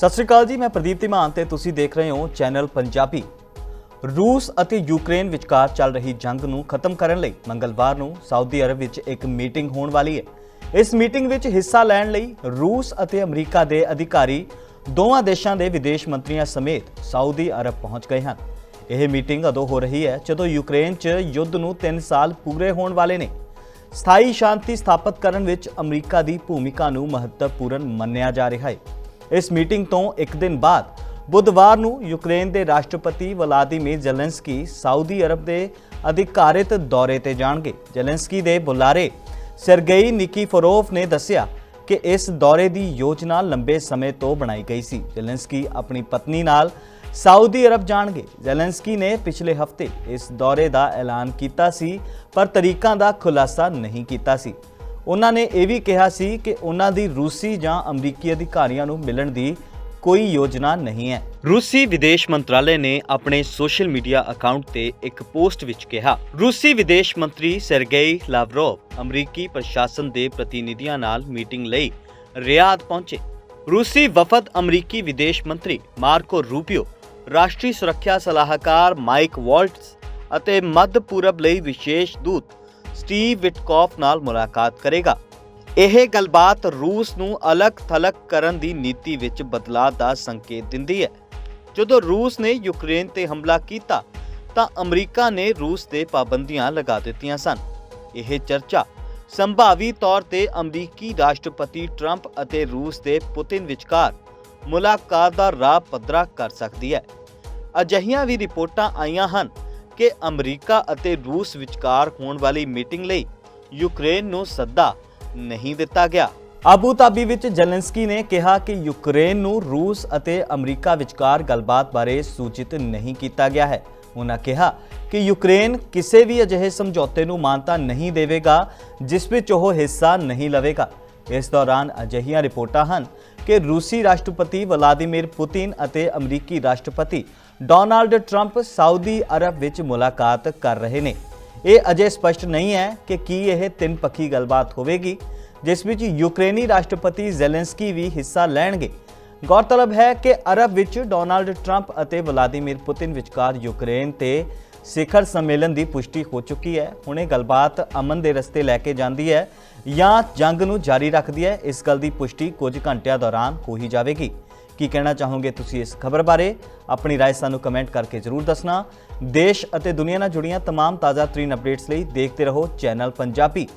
ਸਤਿ ਸ਼੍ਰੀ ਅਕਾਲ ਜੀ, ਮੈਂ ਪ੍ਰਦੀਪ ਧੀਮਾਨ ਤੇ ਤੁਸੀਂ ਦੇਖ ਰਹੇ ਹੋ ਚੈਨਲ ਪੰਜਾਬੀ। ਰੂਸ ਅਤੇ ਯੂਕਰੇਨ ਵਿਚਕਾਰ ਚੱਲ ਰਹੀ ਜੰਗ ਨੂੰ ਖਤਮ ਕਰਨ ਲਈ ਮੰਗਲਵਾਰ ਨੂੰ ਸਾਊਦੀ ਅਰਬ ਵਿੱਚ ਇੱਕ ਮੀਟਿੰਗ ਹੋਣ ਵਾਲੀ ਹੈ। ਇਸ ਮੀਟਿੰਗ ਵਿੱਚ ਹਿੱਸਾ ਲੈਣ ਲਈ ਰੂਸ ਅਤੇ ਅਮਰੀਕਾ ਦੇ ਅਧਿਕਾਰੀ ਦੋਵਾਂ ਦੇਸ਼ਾਂ ਦੇ ਵਿਦੇਸ਼ ਮੰਤਰੀਆਂ ਸਮੇਤ ਸਾਊਦੀ ਅਰਬ ਪਹੁੰਚ ਗਏ ਹਨ। ਇਹ ਮੀਟਿੰਗ ਉਦੋਂ ਹੋ ਰਹੀ ਹੈ ਜਦੋਂ ਯੂਕਰੇਨ 'ਚ ਯੁੱਧ ਨੂੰ 3 ਸਾਲ ਪੂਰੇ ਹੋਣ ਵਾਲੇ ਨੇ। ਸਥਾਈ ਸ਼ਾਂਤੀ ਸਥਾਪਿਤ ਕਰਨ ਵਿੱਚ ਅਮਰੀਕਾ ਦੀ ਭੂਮਿਕਾ ਨੂੰ ਮਹੱਤਵਪੂਰਨ ਮੰਨਿਆ ਜਾ ਰਿਹਾ ਹੈ। ਇਸ ਮੀਟਿੰਗ ਤੋਂ ਇੱਕ ਦਿਨ ਬਾਅਦ ਬੁੱਧਵਾਰ ਨੂੰ ਯੂਕਰੇਨ ਦੇ ਰਾਸ਼ਟਰਪਤੀ ਵਲਾਦੀਮੀਰ ਜ਼ੈਲੈਂਸਕੀ ਸਾਊਦੀ ਅਰਬ ਦੇ ਅਧਿਕਾਰਿਤ ਦੌਰੇ ਤੇ ਜਾਣਗੇ। ਜ਼ੈਲੈਂਸਕੀ ਦੇ ਬੁਲਾਰੇ ਸਰਗੇਈ ਨਿਕੀਫੋਰੋਵ ਨੇ ਦੱਸਿਆ ਕਿ ਇਸ ਦੌਰੇ ਦੀ ਯੋਜਨਾ ਲੰਬੇ ਸਮੇਂ ਤੋਂ ਬਣਾਈ ਗਈ ਸੀ। ਜ਼ੈਲੈਂਸਕੀ ਆਪਣੀ ਪਤਨੀ ਨਾਲ ਸਾਊਦੀ ਅਰਬ ਜਾਣਗੇ। ਜ਼ੈਲੈਂਸਕੀ ਨੇ ਪਿਛਲੇ ਹਫ਼ਤੇ ਇਸ ਦੌਰੇ ਦਾ ਐਲਾਨ ਕੀਤਾ ਸੀ, ਪਰ ਤਰੀਕਾਂ ਦਾ ਖੁਲਾਸਾ ਨਹੀਂ ਕੀਤਾ ਸੀ। ਉਹਨਾਂ ਨੇ ਇਹ ਵੀ ਕਿਹਾ ਸੀ ਕਿ ਉਹਨਾਂ ਦੀ ਰੂਸੀ ਜਾਂ ਅਮਰੀਕੀ ਅਧਿਕਾਰੀਆਂ ਨੂੰ ਮਿਲਣ ਦੀ ਕੋਈ ਯੋਜਨਾ ਨਹੀਂ ਹੈ। ਰੂਸੀ ਵਿਦੇਸ਼ ਮੰਤਰਾਲੇ ਨੇ ਆਪਣੇ ਸੋਸ਼ਲ ਮੀਡੀਆ ਅਕਾਊਂਟ ਤੇ ਇੱਕ ਪੋਸਟ ਵਿੱਚ ਕਿਹਾ, ਰੂਸੀ ਵਿਦੇਸ਼ ਮੰਤਰੀ ਸਰਗੇਈ ਲਾਵਰੋਵ ਅਮਰੀਕੀ ਪ੍ਰਸ਼ਾਸਨ ਦੇ ਪ੍ਰਤੀਨਿਧੀਆਂ ਨਾਲ ਮੀਟਿੰਗ ਲਈ ਰਿਆਦ ਪਹੁੰਚੇ। ਰੂਸੀ ਵਫਦ ਅਮਰੀਕੀ ਵਿਦੇਸ਼ ਮੰਤਰੀ ਮਾਰਕੋ ਰੂਪੀਓ, ਰਾਸ਼ਟਰੀ ਸੁਰੱਖਿਆ ਸਲਾਹਕਾਰ ਮਾਈਕ ਵਾਲਟਸ ਅਤੇ ਮੱਧ ਪੂਰਬ ਲਈ ਵਿਸ਼ੇਸ਼ ਦੂਤ ਸਟੀਵ ਵਿਟਕੌਫ ਨਾਲ ਮੁਲਾਕਾਤ ਕਰੇਗਾ। ਇਹ ਗੱਲਬਾਤ ਰੂਸ ਨੂੰ ਅਲੱਗ-ਥਲੱਗ ਕਰਨ ਦੀ ਨੀਤੀ ਵਿੱਚ ਬਦਲਾਅ ਦਾ ਸੰਕੇਤ ਦਿੰਦੀ ਹੈ। ਜਦੋਂ ਰੂਸ ਨੇ ਯੂਕਰੇਨ ਤੇ ਹਮਲਾ ਕੀਤਾ, ਤਾਂ ਅਮਰੀਕਾ ਨੇ ਰੂਸ ਤੇ ਪਾਬੰਦੀਆਂ ਲਗਾ ਦਿੱਤੀਆਂ ਸਨ। ਇਹ ਚਰਚਾ ਸੰਭਾਵੀ ਤੌਰ ਤੇ ਅਮਰੀਕੀ ਰਾਸ਼ਟਰਪਤੀ ਟਰੰਪ ਅਤੇ ਰੂਸ ਦੇ ਪੁਤਿਨ ਵਿਚਕਾਰ ਮੁਲਾਕਾਤ ਦਾ ਰਾਹ ਪੱਧਰਾ ਕਰ ਸਕਦੀ ਹੈ। ਅਜਿਹੀਆਂ ਵੀ ਰਿਪੋਰਟਾਂ ਆਈਆਂ ਹਨ ਕਿ ਅਮਰੀਕਾ ਅਤੇ ਰੂਸ ਵਿਚਕਾਰ ਹੋਣ ਵਾਲੀ ਮੀਟਿੰਗ ਲਈ ਯੂਕਰੇਨ ਨੂੰ ਸੱਦਾ ਨਹੀਂ ਦਿੱਤਾ ਗਿਆ। ਆਬੂ ਧਾਬੀ ਵਿੱਚ ਜ਼ੈਲੈਂਸਕੀ ਨੇ ਕਿਹਾ ਕਿ ਯੂਕਰੇਨ ਨੂੰ ਰੂਸ ਅਤੇ ਅਮਰੀਕਾ ਵਿਚਕਾਰ ਗੱਲਬਾਤ ਬਾਰੇ ਸੂਚਿਤ ਨਹੀਂ ਕੀਤਾ ਗਿਆ ਹੈ। ਉਹਨਾਂ ਕਿਹਾ ਕਿ ਯੂਕਰੇਨ ਕਿਸੇ ਵੀ ਅਜਿਹੇ ਸਮਝੌਤੇ ਨੂੰ ਮਾਨਤਾ ਨਹੀਂ ਦੇਵੇਗਾ, ਜਿਸ ਵਿੱਚ ਉਹ ਹਿੱਸਾ ਨਹੀਂ ਲਵੇਗਾ। ਇਸ ਦੌਰਾਨ ਅਜਿਹੀਆਂ ਰਿਪੋਰਟਾਂ ਹਨ ਕਿ ਰੂਸੀ ਰਾਸ਼ਟਰਪਤੀ ਵਲਾਦੀਮੀਰ ਪੁਤਿਨ ਅਤੇ ਅਮਰੀਕੀ ਰਾਸ਼ਟਰਪਤੀ ਡੋਨਾਲਡ ਟਰੰਪ ਸਾਊਦੀ ਅਰਬ ਵਿੱਚ ਮੁਲਾਕਾਤ ਕਰ ਰਹੇ ਨੇ। ਇਹ ਅਜੇ ਸਪਸ਼ਟ ਨਹੀਂ ਹੈ ਕਿ ਕੀ ਇਹ ਤਿੰਨ ਪੱਖੀ ਗੱਲਬਾਤ ਹੋਵੇਗੀ, ਜਿਸ ਵਿੱਚ ਯੂਕਰੇਨੀ ਰਾਸ਼ਟਰਪਤੀ ਜ਼ੈਲੈਂਸਕੀ ਵੀ ਹਿੱਸਾ ਲੈਣਗੇ। ਗੌਰਤਲਬ ਹੈ ਕਿ ਅਰਬ ਵਿੱਚ ਡੋਨਾਲਡ ਟਰੰਪ ਅਤੇ ਵਲਾਦੀਮੀਰ ਪੁਤਿਨ ਵਿਚਕਾਰ ਯੂਕਰੇਨ ਤੇ ਸਿਖਰ ਸੰਮੇਲਨ ਦੀ ਪੁਸ਼ਟੀ ਹੋ ਚੁੱਕੀ ਹੈ ਹੁਣ ਇਹ ਗੱਲਬਾਤ ਅਮਨ ਦੇ ਰਸਤੇ ਲੈ ਕੇ ਜਾਂਦੀ ਹੈ ਜਾਂ ਜੰਗ ਨੂੰ ਜਾਰੀ ਰੱਖਦੀ ਹੈ ਇਸ ਗੱਲ ਦੀ ਪੁਸ਼ਟੀ ਕੁਝ ਘੰਟਿਆਂ ਦੌਰਾਨ ਹੋ ਹੀ ਜਾਵੇਗੀ ਕੀ ਕਹਿਣਾ ਚਾਹੋਗੇ ਤੁਸੀਂ ਇਸ ਖਬਰ ਬਾਰੇ ਆਪਣੀ رائے ਸਾਨੂੰ ਕਮੈਂਟ ਕਰਕੇ ਜ਼ਰੂਰ ਦੱਸਣਾ ਦੇਸ਼ ਅਤੇ ਦੁਨੀਆ ਨਾਲ ਜੁੜੀਆਂ तमाम ਤਾਜ਼ਾ ਤਰੀਨ ਅਪਡੇਟਸ ਲਈ ਦੇਖਦੇ ਰਹੋ ਚੈਨਲ ਪੰਜਾਬੀ